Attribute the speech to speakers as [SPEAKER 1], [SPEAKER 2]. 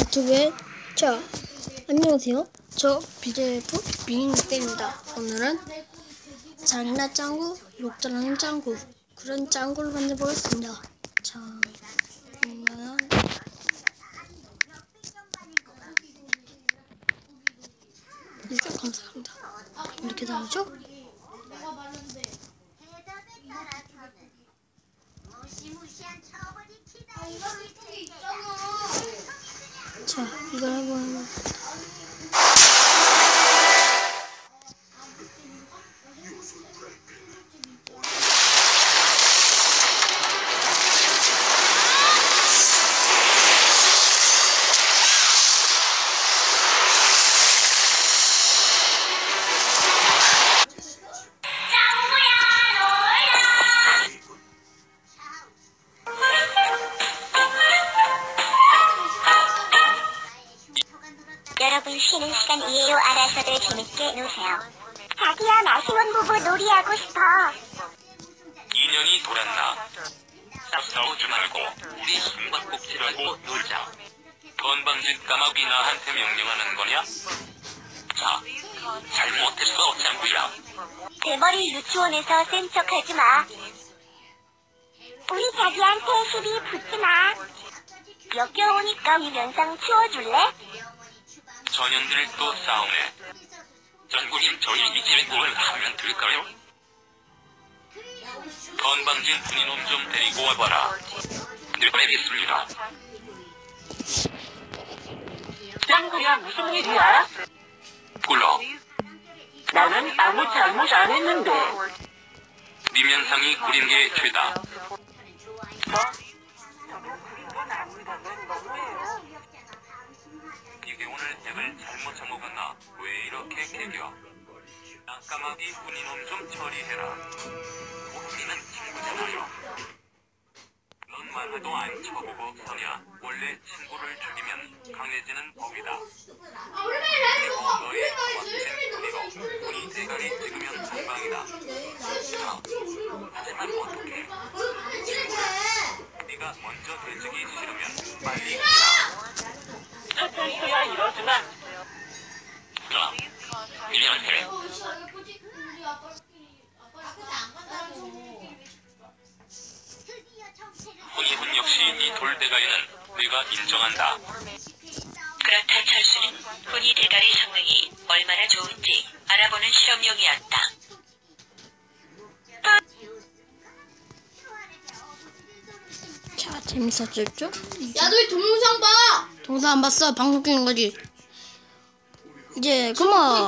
[SPEAKER 1] 유튜브에 자 안녕하세요. 저 BJF 비인때입니다. 오늘은 잔인한 짱구 욕잘하는 짱구 그런 짱구를 만들어보겠습니다. 자 그러면 이렇게 감사합니다. 이렇게 나오죠? 자이 啊你过来过来过来
[SPEAKER 2] 여러분 쉬는 시간이에요. 알아서들 재밌게 노세요. 자기야 나 신혼부부 놀이하고 싶어.
[SPEAKER 3] 2년이 돌았나? 싸우지 말고 우리 숨바꼭질하고 놀자. 건방진 까마귀 나한테 명령하는 거냐? 자, 잘못했어, 짱구야.
[SPEAKER 2] 대머리 유치원에서 센 척하지 마. 우리 자기한테 시비 붙지 마. 역겨우니까 이 면상 치워줄래?
[SPEAKER 3] 또 싸우네. 짱구님, 저희 이제 뭘 하면 될까요? 건방진 분이놈 좀 데리고 와봐라. 네, 알겠습니다.
[SPEAKER 4] 짱구야 무슨 일이야?
[SPEAKER 3] 불러.
[SPEAKER 4] 나는 아무 잘못 안 했는데.
[SPEAKER 3] 네 면상이 구린 게 죄다. 이 나 까마귀 군이놈 좀 처리해라. 우리는 친구잖아요. 넌 말해도 안 쳐보고 서냐? 원래 친구를 죽이면 강해지는 법이다. 돌대가리는 내가 인정한다.
[SPEAKER 5] 그렇다 철수는 훈이 대가리 성능이 얼마나 좋은지 알아보는 실험용이었다.
[SPEAKER 1] 자 재밌었죠?
[SPEAKER 6] 야, 너희 동영상 봐!
[SPEAKER 1] 동사 안 봤어? 방송 끼는 거지? 이제 그만